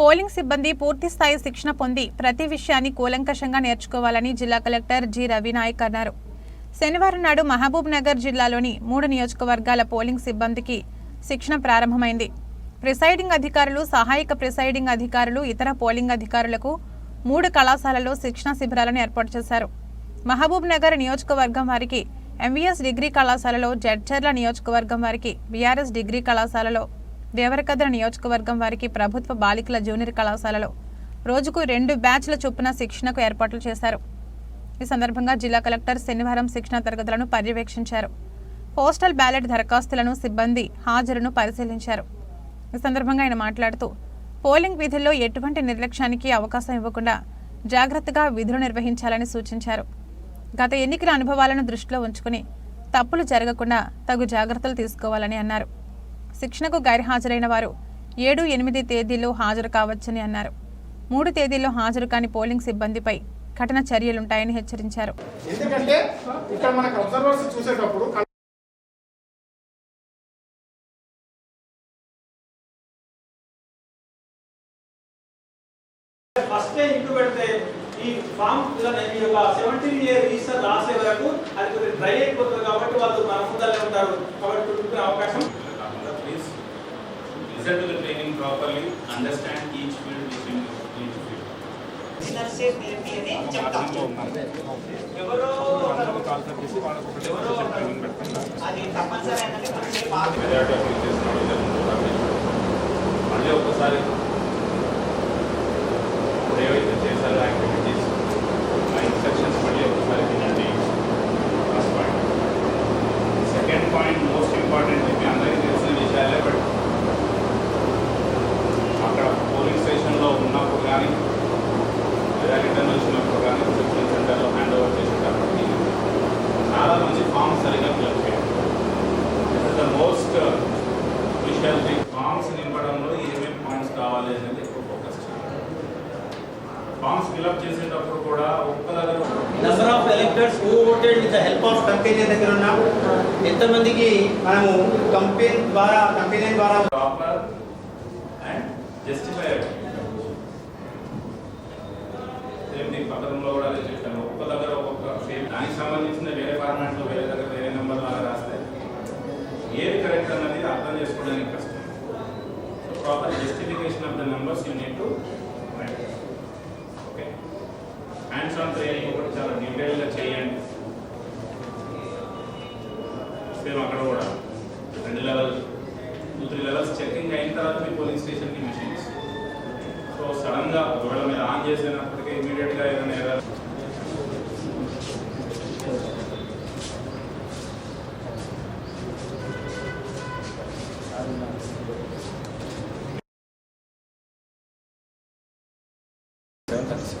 Polling సిబ్బంది పూర్తి స్థాయి శిక్షణ పొంది ప్రతి విషయాన్ని కూలంకషంగా నేర్చుకోవాలని జిల్లా కలెక్టర్ జి. రవినాయక్ అన్నారు. శనివారం నాడు మహబూబ్ నగర్ జిల్లాలోని మూడు నియోజకవర్గాల పోలింగ్ సిబ్బందికి శిక్షణ ప్రారంభమైంది. ప్రిసైడింగ్ అధికారులు సహాయక ప్రిసైడింగ్ అధికారులు ఇతర పోలింగ్ అధికారులకు మూడు కళాశాలలో శిక్షణ శిబిరాలను ఏర్పాటు చేశారు. మహబూబ్ నగర్ నియోజకవర్గం వారికి ఎంవీఎస్ డిగ్రీ కళాశాలలో జడ్చర్ల నియోజకవర్గం వారికి బీఆర్ఎస్ డిగ్రీ కళాశాలలో దేవరకద్ర నియోజకవర్గం వారికి ప్రభుత్వ బాలికల జూనియర్ కళాశాలలో రోజుకు రెండు బ్యాచ్ల చొప్పున శిక్షణకు ఏర్పాట్లు చేశారు. ఈ సందర్భంగా జిల్లా కలెక్టర్ శనివారం శిక్షణ తరగతులను పర్యవేక్షించారు. పోస్టల్ బ్యాలెట్ దరఖాస్తులను సిబ్బంది హాజరును పరిశీలించారు. ఈ సందర్భంగా ఆయన మాట్లాడుతూ పోలింగ్ విధుల్లో ఎటువంటి నిర్లక్ష్యానికి అవకాశం ఇవ్వకుండా జాగ్రత్తగా విధులు నిర్వహించాలని సూచించారు. గత ఎన్నికల అనుభవాలను దృష్టిలో ఉంచుకుని తప్పులు జరగకుండా తగు జాగ్రత్తలు తీసుకోవాలని అన్నారు. శిక్షణకు గైర్హాజరైన వారు ఏడు ఎనిమిది తేదీల్లో హాజరు కావచ్చని అన్నారు. మూడు తేదీల్లో హాజరు కాని పోలింగ్ సిబ్బందిపై కఠిన చర్యలుంటాయని హెచ్చరించారు. ఎందుకంటే ఇక్కడ మనకు అబ్జర్వర్స్ చూసేటప్పుడు ఫస్ట్ ఇంటూ పెడితే ఈ ఫామ్ ఈ యొక్క సెవెంటీన్ ఇయర్ రిజిస్టర్ రాసే వరకు అది కొద్దిగా డ్రై అయిపోతుంది కాబట్టి వాళ్ళు మన ముందరనే ఉంటారు. కాబట్టి చుట్టుకునే అవకాశం కాకుండా please listen to the training properly, understand each field within each field. నర్సేట్ నేర్పి అని చెప్తాం ఎవరో ఒకరు- ఎవరో ఒకరు అది తప్పనిసరి అనేది ఫామ్స్ ఫిల్అప్ చేసేటప్పుడు కూడా ఒక్క దగ్గర number of electors who voted with the help of company దగ్గర ఉన్నాం ఎంతమందికి మనము కంపెనీ ద్వారా కంపెనీ ద్వారా ప్రాపర్ అండ్ జస్టిఫైడ్ సేమ్ రూమ్లో కూడా అదే చెప్పాను ఒక్క దగ్గర ఒక్కొక్క సేమ్ దానికి సంబంధించిన వేరే ఫార్మాట్లో వేరే దగ్గర వేరే నెంబర్ లాగా రాస్తే ఏది కరెక్ట్ అన్నది అర్థం చేసుకోవడానికి కష్టం. Proper justification of the numbers you need to okay. Hands on training ఒకటి చాలా డీటెయిల్గా చేయండి. సేమ్ అక్కడ కూడా. రెండు level two three levels checking అయిన తర్వాత మీ పోలింగ్ స్టేషన్కి మిషన్స్ సో సడన్గా ఒకవేళ మీరు ఆన్ చేసినప్పటికీ ఇమీడియట్గా Fortaleza.